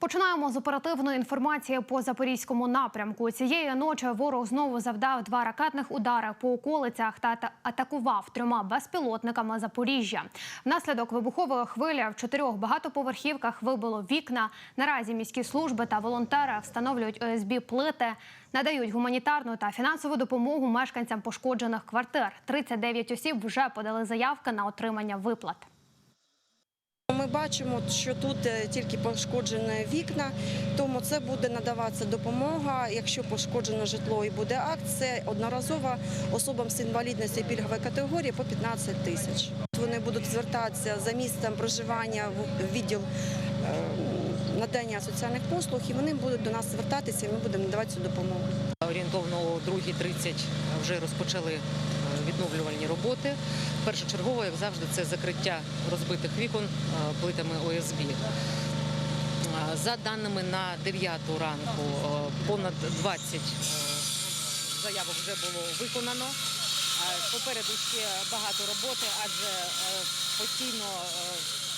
Починаємо з оперативної інформації по запорізькому напрямку. Цієї ночі ворог знову завдав два ракетних удари по околицях та атакував трьома безпілотниками Запоріжжя. Внаслідок вибухової хвилі в чотирьох багатоповерхівках вибило вікна. Наразі міські служби та волонтери встановлюють ОСБ плити, надають гуманітарну та фінансову допомогу мешканцям пошкоджених квартир. 39 осіб вже подали заявки на отримання виплат. Ми бачимо, що тут е, тільки пошкоджені вікна, тому це буде надаватися допомога. Якщо пошкоджено житло і буде акт, це одноразово особам з інвалідністю пільгової категорії по 15 тисяч. Вони будуть звертатися за місцем проживання в відділ е, надання соціальних послуг, і вони будуть до нас звертатися, і ми будемо надавати цю допомогу. Орієнтовно о 2.30 вже розпочали е, відновлювальні роботи. Першочергово, як завжди, це закриття розбитих вікон е, плитами ОСБ. Е, За даними на 9 ранку, е, понад 20 е, заявок вже було виконано. Попереду ще багато роботи, адже постійно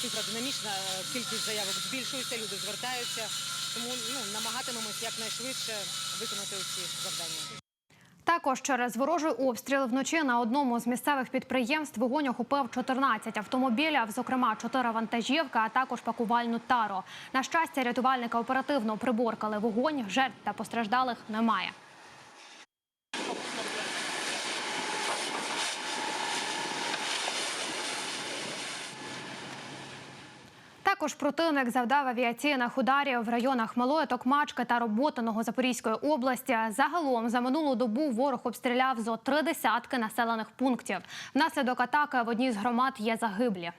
цифра динамічна, кількість заявок збільшується, люди звертаються. Тому ну, намагатимемось якнайшвидше виконати усі завдання. Також через ворожий обстріл вночі на одному з місцевих підприємств вогонь охопив 14 автомобілів, зокрема 4 вантажівки, а також пакувальну тару. На щастя, рятувальники оперативно приборкали вогонь. Жертв та постраждалих немає. Також противник завдав авіаційних ударів в районах Малої Токмачки та Роботиного Запорізької області. Загалом за минулу добу ворог обстріляв зо три десятки населених пунктів. Внаслідок атаки в одній з громад є загиблі.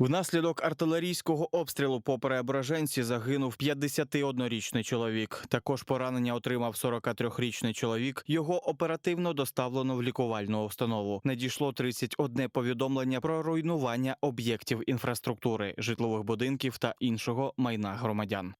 Внаслідок артилерійського обстрілу по переображенці загинув 51-річний чоловік. Також поранення отримав 43-річний чоловік. Його оперативно доставлено в лікувальну установу. Надійшло 31 повідомлення про руйнування об'єктів інфраструктури, житлових будинків та іншого майна громадян.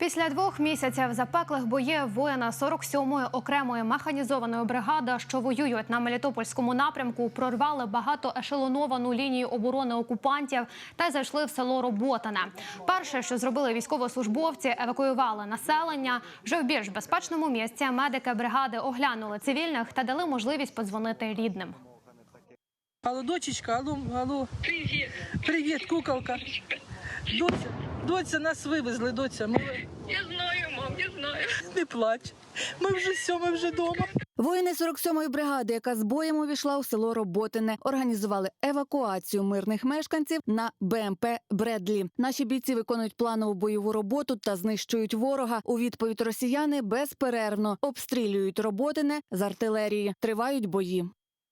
Після двох місяців запеклих боїв воїна 47-ї окремої механізованої бригади, що воюють на Мелітопольському напрямку, прорвали багатоешелоновану лінію оборони окупантів та зайшли в село Роботине. Перше, що зробили військовослужбовці, евакуювали населення. Вже в більш безпечному місці медики бригади оглянули цивільних та дали можливість подзвонити рідним. Алло, дочечка, алло, алло. Привіт. Привіт, куколка. Доця, доця, нас вивезли, доця. Ми... Я знаю, мам, я знаю. Не плач. Ми вже все, ми вже вдома. Воїни 47-ї бригади, яка з боєм увійшла у село Роботине, організували евакуацію мирних мешканців на БМП Бредлі. Наші бійці виконують планову бойову роботу та знищують ворога. У відповідь росіяни безперервно обстрілюють Роботине з артилерії. Тривають бої.